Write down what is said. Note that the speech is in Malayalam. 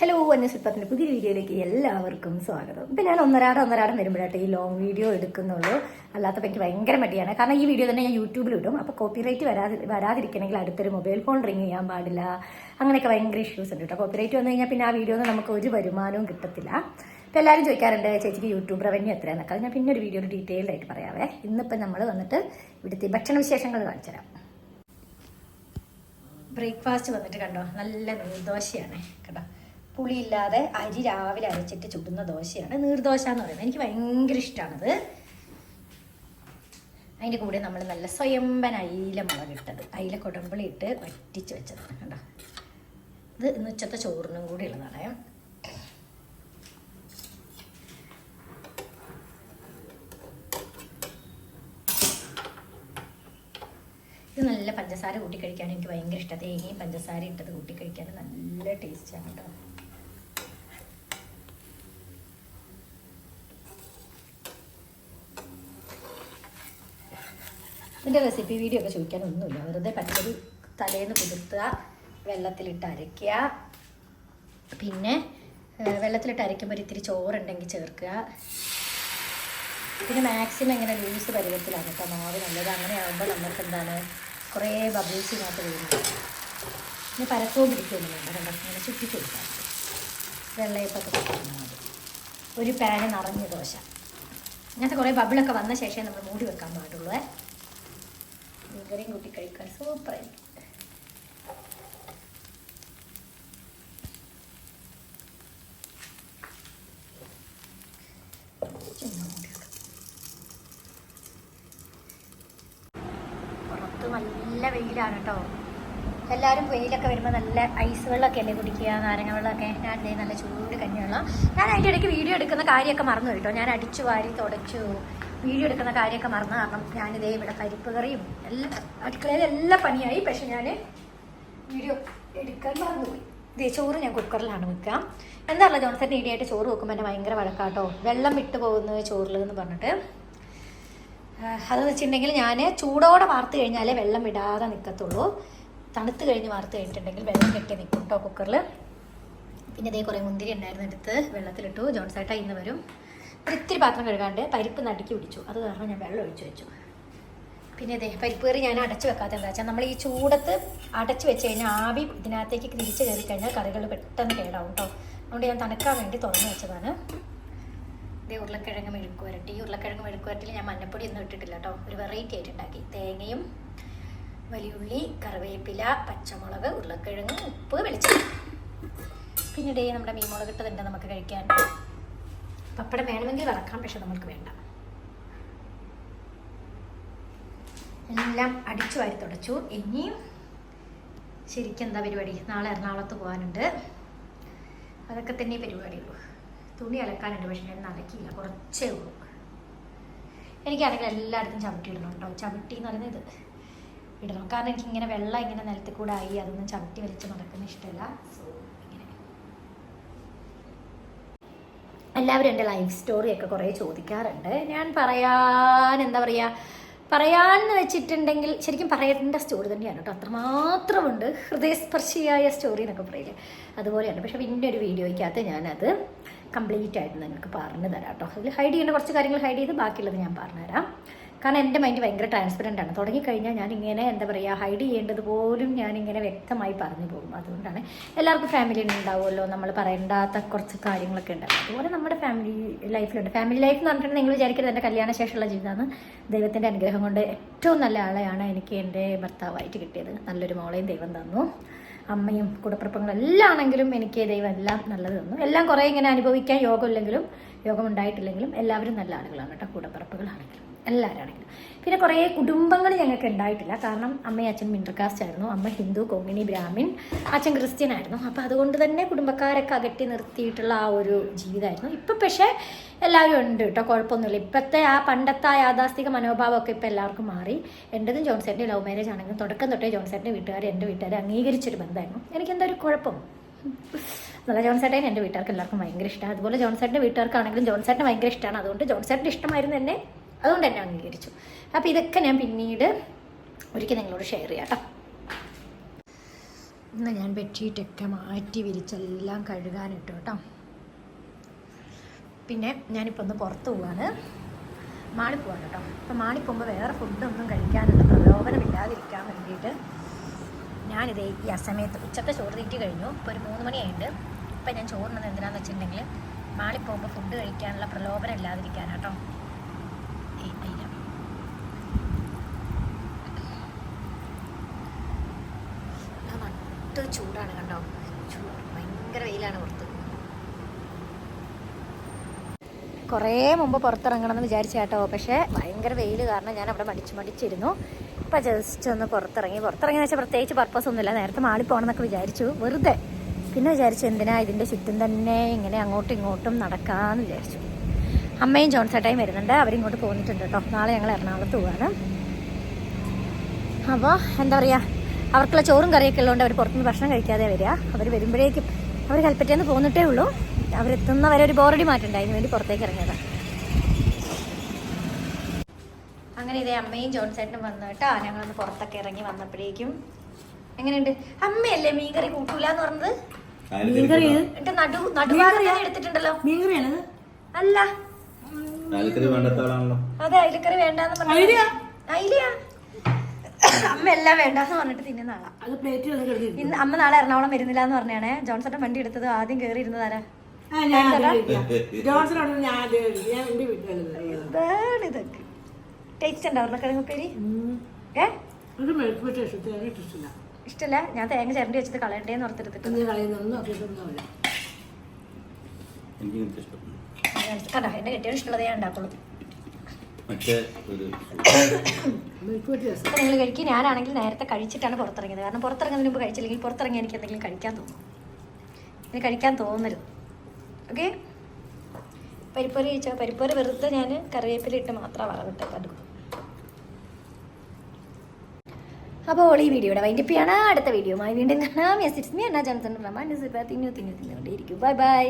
ഹലോ അന്വേഷിപ്പത്തിന്റെ പുതിയ വീഡിയോയിലേക്ക് എല്ലാവർക്കും സ്വാഗതം. ഇപ്പം ഞാൻ ഒന്നരാടം ഒന്നരാടം വരുമ്പോഴായിട്ട് ഈ ലോങ് വീഡിയോ എടുക്കുന്നുള്ളൂ. അല്ലാത്തപ്പോൾ എനിക്ക് ഭയങ്കര മടിയാണ്. കാരണം ഈ വീഡിയോ തന്നെ ഞാൻ യൂട്യൂബിൽ ഇടും. അപ്പോൾ കോപ്പിറൈറ്റ് വരാതി വരാതിരിക്കണമെങ്കിൽ അടുത്തൊരു മൊബൈൽ ഫോൺ റിങ് ചെയ്യാൻ പാടില്ല. അങ്ങനെയൊക്കെ ഭയങ്കര ഇഷ്യൂസ് ഉണ്ട് കേട്ടോ കോപ്പിറൈറ്റ് വന്നു കഴിഞ്ഞാൽ പിന്നെ ആ വീഡിയോ ഒന്നും നമുക്ക് ഒരു വരുമാനവും കിട്ടത്തില്ല. അപ്പോൾ എല്ലാവരും ചോദിക്കാറുണ്ട് ചേച്ചിക്ക് യൂട്യൂബ് റവന്യൂ എത്രയാണെന്നൊക്കെ അത് ഞാൻ പിന്നെ ഒരു വീഡിയോ ഡീറ്റെയിൽഡ് ആയിട്ട് പറയാവേ. ഇന്നിപ്പോൾ നമ്മൾ വന്നിട്ട് ഇവിടുത്തെ ഭക്ഷണ വിശേഷങ്ങൾ കാണിച്ചുതരാം ബ്രേക്ക്ഫാസ്റ്റ് വന്നിട്ട് കണ്ടോ? നല്ല ദോശയാണ് കേട്ടോ പുളിയില്ലാതെ അരി രാവിലെ അരച്ചിട്ട് ചുടുന്ന ദോശയാണ്. നീർദോശ എന്ന് പറയുന്നത്. എനിക്ക് ഭയങ്കര ഇഷ്ടമാണത് അതിന്റെ കൂടെ നമ്മൾ നല്ല സ്വയംബൻ അയില മുളകിട്ടത് അയില കുടമ്പിളി ഇട്ട് വറ്റിച്ച് വെച്ചത് കണ്ടോ ഇത് ഇന്ന് ഉച്ചത്തെ ചോറിനും കൂടി ഉള്ളതാണ്. ഇത് നല്ല പഞ്ചസാര കൂട്ടി കഴിക്കാൻ എനിക്ക് ഭയങ്കര ഇഷ്ടം. തേങ്ങയും പഞ്ചസാര ഇട്ടത് കൂട്ടി കഴിക്കാൻ നല്ല ടേസ്റ്റാണ് കേട്ടോ. ഇതിന്റെ റെസിപ്പി വീഡിയോ ഒക്കെ ചോദിക്കാനൊന്നുമില്ല. വെറുതെ പച്ചരി തലേന്ന് കുതിർത്തുക വെള്ളത്തിലിട്ട് അരയ്ക്കുക. പിന്നെ വെള്ളത്തിലിട്ട് അരയ്ക്കുമ്പോൾ ഇത്തിരി ചോറുണ്ടെങ്കിൽ ചേർക്കുക. പിന്നെ മാക്സിമം ഇങ്ങനെ ലൂസ് പരുവത്തിലാണ് കേട്ടോ മാവ് നല്ലത്. അങ്ങനെ ആകുമ്പോൾ നമുക്ക് എന്താണ് കുറേ ബബിൾസ് ഇതിനകത്ത് വരുന്നത് ഇനി പരക്കവും പിടിക്കുകയൊന്നും വേണ്ട കണ്ടോ? ഇങ്ങനെ ചുറ്റിച്ച് കൊടുക്കാം. വെള്ളയപ്പൊക്കെ ഒരു പാന് നിറഞ്ഞ ദോശ. ഇങ്ങനത്തെ കുറേ ബബിളൊക്കെ വന്ന ശേഷമേ നമ്മൾ മൂടി വെക്കാൻ പാടുള്ളൂ മീൻകറിയും കൂട്ടി കഴിക്കാൻ സൂപ്പറായിരിക്കും ആയിരിക്കും നല്ല വെയിലാണ് കേട്ടോ. എല്ലാവരും വെയിലൊക്കെ വരുമ്പോൾ നല്ല ഐസ് വെള്ളമൊക്കെ അല്ലേ കുടിക്കുക നാരങ്ങ വെള്ളമൊക്കെ. ഞാൻ ഇതേ നല്ല ചൂട് കഞ്ഞിവെള്ളം. ഞാൻ അതിന്റെ ഇടയ്ക്ക് വീഡിയോ എടുക്കുന്ന കാര്യമൊക്കെ മറന്നു കേട്ടോ. ഞാൻ അടിച്ചു വാരി തുടച്ചു. വീഡിയോ എടുക്കുന്ന കാര്യമൊക്കെ മറന്നു. കാരണം ഞാനിതേ ഇവിടെ പരിപ്പ് കറിയും എല്ലാം അടുക്കളയിൽ എല്ലാ പണിയായി. പക്ഷെ ഞാൻ വീഡിയോ എടുക്കാൻ മറന്നുപോയി. ഇതേ ചോറ് ഞാൻ കുക്കറിലാണ് വെക്കാം എന്താണല്ലോ ജോൺസൺ ഇടിയായിട്ട് ചോറ് വെക്കുമ്പോൾ എന്നെ ഭയങ്കര വഴക്കാട്ടോ. വെള്ളം വിട്ട് പോകുന്നത് ചോറിൽ എന്ന് പറഞ്ഞിട്ട്. അതെന്ന് വെച്ചിട്ടുണ്ടെങ്കിൽ ഞാൻ ചൂടോടെ വാർത്ത് കഴിഞ്ഞാലേ വെള്ളം വിടാതെ നിൽക്കത്തുള്ളൂ തണുത്ത് കഴിഞ്ഞ് വാർത്ത് കഴിഞ്ഞിട്ടുണ്ടെങ്കിൽ വെള്ളം കെട്ടി നിൽക്കും കേട്ടോ കുക്കറിൽ പിന്നെ ഇതേ കുറേ മുന്തിരി ഉണ്ടായിരുന്നു എടുത്ത് വെള്ളത്തിലിട്ടു. ജോൺസേട്ട ഇന്ന് വരും. ഒരു ഇത്തിരി പാത്രം കഴുകാണ്ട് പരിപ്പ് നടുക്കി പിടിച്ചു അത് കാരണം ഞാൻ വെള്ളം ഒഴിച്ചു വെച്ചു. പിന്നെ ഇതേ പരിപ്പ് കറി ഞാൻ അടച്ചു വെക്കാത്ത എന്താ വെച്ചാൽ നമ്മൾ ഈ ചൂടത്ത് അടച്ചു വെച്ച് കഴിഞ്ഞാൽ ആവി ഇതിനകത്തേക്ക് തിരിച്ച് കയറി കഴിഞ്ഞാൽ കറികൾ പെട്ടെന്ന് കേടാവും കേട്ടോ അതുകൊണ്ട് ഞാൻ തണുക്കാൻ വേണ്ടി തുറന്നു വെച്ചതാണ്. ഇതേ ഉരുളക്കിഴങ്ങ് മെഴുക്ക് വരട്ടി. ഈ ഉരുളക്കിഴങ്ങ് മെഴുക്ക് വരട്ടിൽ ഞാൻ മഞ്ഞപ്പൊടി ഒന്നും ഇട്ടിട്ടില്ല കേട്ടോ ഒരു വെറൈറ്റി ആയിട്ട് ഉണ്ടാക്കി. തേങ്ങയും വലിയുള്ളി കറിവേപ്പില പച്ചമുളക് ഉരുളക്കിഴങ്ങ് ഉപ്പ് വെളിച്ചെണ്ണ. പിന്നീട് നമ്മുടെ മീൻ മുളക് ഇട്ടതുണ്ട് നമുക്ക് കഴിക്കാൻ. പപ്പടം വേണമെങ്കിൽ വറക്കാം പക്ഷെ നമുക്ക് വേണ്ട. എല്ലാം അടിച്ചു വാരി തുടച്ചു. ഇനിയും ശരിക്കും എന്താ പരിപാടി? നാളെ എറണാകുളത്ത് പോകാനുണ്ട്. അതൊക്കെ തന്നെ പരിപാടിയുള്ളൂ. തുണി അലക്കാനുണ്ട് പക്ഷെ ഞാൻ അലക്കിയില്ല. കുറച്ചേ ഉള്ളൂ. എനിക്കാണെങ്കിൽ എല്ലായിടത്തും ചവിട്ടി ഇടണം കേട്ടോ ചവിട്ടി എന്ന് പറയുന്നത് ഇടണം. കാരണം എനിക്കിങ്ങനെ വെള്ളം ഇങ്ങനെ നിലത്തിൽ കൂടെ ആയി അതൊന്നും ചവിട്ടി വലിച്ച് നടക്കുന്ന ഇഷ്ടമല്ല. സോ എല്ലാവരും എന്റെ ലൈഫ് സ്റ്റോറിയൊക്കെ കുറേ ചോദിക്കാറുണ്ട്. ഞാൻ പറയാൻ എന്താ പറയുക പറയാന്ന് വെച്ചിട്ടുണ്ടെങ്കിൽ ശരിക്കും പറയേണ്ട സ്റ്റോറി തന്നെയാണ് കേട്ടോ. അത്രമാത്രമുണ്ട് ഹൃദയസ്പർശിയായ സ്റ്റോറി എന്നൊക്കെ പറയില്ലേ അതുപോലെയാണ്. പക്ഷേ പിന്നെ ഒരു വീഡിയോയ്ക്കകത്ത് ഞാനത് കംപ്ലീറ്റ് ആയിട്ട് നിങ്ങൾക്ക് പറഞ്ഞു തരാം കേട്ടോ. അതിൽ ഹൈഡ് ചെയ്യേണ്ട കുറച്ച് കാര്യങ്ങൾ ഹൈഡ് ചെയ്ത് ബാക്കിയുള്ളത് ഞാൻ പറഞ്ഞുതരാം. കാരണം എന്റെ മൈൻഡ് ഭയങ്കര ട്രാൻസ്പെറന്റ് ആണ്. തുടങ്ങിക്കഴിഞ്ഞാൽ ഇങ്ങനെ എന്താ പറയുക ഹൈഡ് ചെയ്യേണ്ടത് പോലും ഞാൻ ഇങ്ങനെ വ്യക്തമായി പറഞ്ഞു പോകും. അതുകൊണ്ടാണ് എല്ലാവർക്കും ഫാമിലി ഉണ്ടാവുമല്ലോ നമ്മൾ പറയേണ്ടാത്ത കുറച്ച് കാര്യങ്ങളൊക്കെ ഉണ്ടാവും അതുപോലെ നമ്മുടെ ഫാമിലി ലൈഫിലുണ്ട് ഫാമിലി ലൈഫ് എന്ന് പറഞ്ഞിട്ടുണ്ടെങ്കിൽ നിങ്ങൾ വിചാരിക്കരുത് എന്റെ കല്യാണ ശേഷമുള്ള ജീവിതമാണ്. ദൈവത്തിന്റെ അനുഗ്രഹം കൊണ്ട് ഏറ്റവും നല്ല ആളെയാണ് എനിക്ക് എന്റെ ഭർത്താവായിട്ട് കിട്ടിയത്. നല്ലൊരു മോളെയും ദൈവം തന്നു. അമ്മയും കൂടപ്പിറപ്പങ്ങളും എല്ലാം ആണെങ്കിലും എനിക്ക് ദൈവം എല്ലാം നല്ലത് തന്നു. എല്ലാം കുറേ ഇങ്ങനെ അനുഭവിക്കാൻ യോഗമില്ലെങ്കിലും യോഗം ഉണ്ടായിട്ടില്ലെങ്കിലും എല്ലാവരും നല്ല ആളുകളാണ് കേട്ടോ കൂടപ്പിറപ്പുകളാണെങ്കിലും. എല്ലാവരാണെങ്കിലും. പിന്നെ കുറേ കുടുംബങ്ങൾ ഞങ്ങൾക്ക് ഉണ്ടായിട്ടില്ല. കാരണം അമ്മയും അച്ഛൻ മിൻഡർ കാസ്റ്റ് ആയിരുന്നു അമ്മ ഹിന്ദു കൊങ്ങിണി ബ്രാഹ്മിൻ അച്ഛൻ ക്രിസ്ത്യൻ ആയിരുന്നു അപ്പോൾ അതുകൊണ്ട് തന്നെ കുടുംബക്കാരൊക്കെ അകറ്റി നിർത്തിയിട്ടുള്ള ആ ഒരു ജീവിതമായിരുന്നു. ഇപ്പം പക്ഷേ എല്ലാവരും ഉണ്ട് കേട്ടോ. കുഴപ്പമൊന്നുമില്ല. ഇപ്പോഴത്തെ ആ പണ്ടത്തെ ആ യാഥാസ്ഥിക മനോഭാവമൊക്കെ ഇപ്പോൾ എല്ലാവർക്കും മാറി. എന്റെതും ജോൺസേന്റെ ലവ് മാരേജ് ആണെങ്കിലും തുടക്കം തൊട്ടേ ജോൺസേന്റെ വീട്ടുകാർ എന്റെ വീട്ടുകാർ അംഗീകരിച്ചൊരു ബന്ധമായിരുന്നു. എനിക്ക് എന്തൊരു കുഴപ്പം? നല്ല ജോൺസേട്ടനെ എന്റെ വീട്ടുകാർക്ക് എല്ലാവർക്കും ഭയങ്കര ഇഷ്ടമാണ്. അതുപോലെ ജോൺസേട്ടന്റെ വീട്ടുകാർക്കാണെങ്കിലും ജോൺസേട്ടനെ ഭയങ്കര ഇഷ്ടമാണ്. അതുകൊണ്ട് ജോൺസേട്ടന്റെ ഇഷ്ടമായിരുന്നു എന്നെ. അതുകൊണ്ട് തന്നെ അംഗീകരിച്ചു. അപ്പോൾ ഇതൊക്കെ ഞാൻ പിന്നീട് ഒരിക്കൽ നിങ്ങളോട് ഷെയർ ചെയ്യാം കേട്ടോ. ഇന്ന് ഞാൻ ബെഡ്ഷീറ്റൊക്കെ മാറ്റി വിരിച്ചെല്ലാം കഴുകാനിട്ടു കേട്ടോ. പിന്നെ ഞാനിപ്പോൾ ഒന്ന് പുറത്ത് പോവാണ്. മാളി പോവാണ് കേട്ടോ. അപ്പോൾ മാളി പോകുമ്പോൾ വേറെ ഫുഡൊന്നും കഴിക്കാനുള്ള പ്രലോഭനമില്ലാതിരിക്കാൻ വേണ്ടിയിട്ട് ഞാനിത് ഈ അസമയത്ത് ഉച്ചത്തെ ചോറ് തീറ്റി കഴിഞ്ഞു. ഇപ്പോൾ ഒരു മൂന്ന് മണിയായിട്ട് ഇപ്പം ഞാൻ ചോറിനത് എന്തിനാന്ന് വെച്ചിട്ടുണ്ടെങ്കിൽ മാളി പോകുമ്പോൾ ഫുഡ് കഴിക്കാനുള്ള പ്രലോഭനം ഇല്ലാതിരിക്കാനാട്ടോ ചൂടാണ് കണ്ടോ? ഭയങ്കര വെയിലാണ് പുറത്ത്. കുറേ മുമ്പ് പുറത്തിറങ്ങണമെന്ന് വിചാരിച്ച കേട്ടോ പക്ഷേ ഭയങ്കര വെയിൽ കാരണം ഞാൻ അവിടെ മടിച്ച് മടിച്ചിരുന്നു. ഇപ്പം ജസ്റ്റ് ഒന്ന് പുറത്തിറങ്ങി പുറത്തിറങ്ങി വെച്ചാൽ പ്രത്യേകിച്ച് പർപ്പസ് ഒന്നുമില്ല. നേരത്തെ മാളി പോകണമെന്നൊക്കെ വിചാരിച്ചു വെറുതെ. പിന്നെ വിചാരിച്ചു എന്തിനാ ഇതിന്റെ ചുറ്റും തന്നെ ഇങ്ങനെ അങ്ങോട്ടും ഇങ്ങോട്ടും നടക്കാമെന്ന് വിചാരിച്ചു. അമ്മയും ജോൺസേട്ടായും വരുന്നുണ്ട്. അവരിങ്ങോട്ട് പോന്നിട്ടുണ്ട് കേട്ടോ. നാളെ ഞങ്ങൾ എറണാകുളത്ത് പോവാണ്. അപ്പോൾ എന്താ പറയുക അവർക്കുള്ള ചോറും കറിയൊക്കെ ഉള്ളതുകൊണ്ട് അവർ പുറത്തുനിന്ന് ഭക്ഷണം കഴിക്കാതെ വരിക. അവർ വരുമ്പോഴേക്കും അവർ കൽപ്പറ്റയിൽ പോന്നിട്ടേ ഉള്ളൂ. അവരെത്തുന്നവരെ ഒരു ബോറടി മാറ്റണ്ട അതിന് വേണ്ടി പുറത്തേക്ക് ഇറങ്ങിയതാണ് അങ്ങനെ ഇതേ അമ്മയും ജോൺസേട്ടനും വന്നു കേട്ടോ. ഞങ്ങളൊന്ന് പുറത്തൊക്കെ ഇറങ്ങി വന്നപ്പോഴേക്കും എങ്ങനെയുണ്ട്? അമ്മയല്ലേ മീൻകറി കൂട്ടൂല എന്ന് പറഞ്ഞത് മീൻകറി എടുത്തിട്ടുണ്ടല്ലോ. മീൻകറിയാണത്? അല്ല. അയൽക്കറി വേണ്ടത്തോളാണല്ലോ അതെ അയിലക്കറി വേണ്ടെന്ന് പറഞ്ഞു അയിലയാ അമ്മ എല്ലാം വേണ്ടാന്ന് പറഞ്ഞിട്ട് തിന്നുന്ന ആളാ. അത് പ്ലേറ്റ് വന്ന് കിടന്നിരുന്നു ഇന്ന് അമ്മ നാളെ എറണാകുളം വരുന്നില്ല എന്ന് പറഞ്ഞാണേ. ജോൺസന്റെ വണ്ടി എടുത്തത് ആദ്യം കേറി. ഇരുന്നതാരാ ഇതൊക്കെ. ടേസ്റ്റ് ഉണ്ടോ ഏ? ഇഷ്ടല്ല? ഞാൻ തേങ്ങ ചിരണ്ടി വെച്ചത് കളയണ്ടേന്ന് ഓർത്തെടുത്തിട്ട് എനിക്ക് ഇഷ്ടമുള്ളത് ഞാൻ ഉണ്ടാക്കുള്ളൂ നിങ്ങൾ കഴിക്കും ഞാനാണെങ്കിൽ നേരത്തെ കഴിച്ചിട്ടാണ് പുറത്തിറങ്ങിയത് കാരണം പുറത്തിറങ്ങുന്നതിന് മുമ്പ് കഴിച്ചില്ലെങ്കിൽ പുറത്തിറങ്ങി എനിക്ക് എന്തെങ്കിലും കഴിക്കാൻ തോന്നും ഇനി കഴിക്കാൻ തോന്നരുത് ഓക്കെ പരിപ്പൂരി കഴിച്ചാൽ പരിപ്പൂരി വെറുതെ ഞാൻ കറിവേപ്പില ഇട്ട് മാത്രം വറവിട്ട് കടുക്കും അപ്പോൾ ഈ വീഡിയോയുടെ വൈൻഡപ്പ് ചെയ്യാണ് അടുത്ത വീഡിയോ വീണ്ടും കാണാം യെസ് ഇറ്റ്സ് മീ എന്നാ ജനത്തൻ റഹ്മാൻ തിന്നു തിന്നു തിന്നുകൊണ്ടേയിരിക്കും ബൈ ബൈ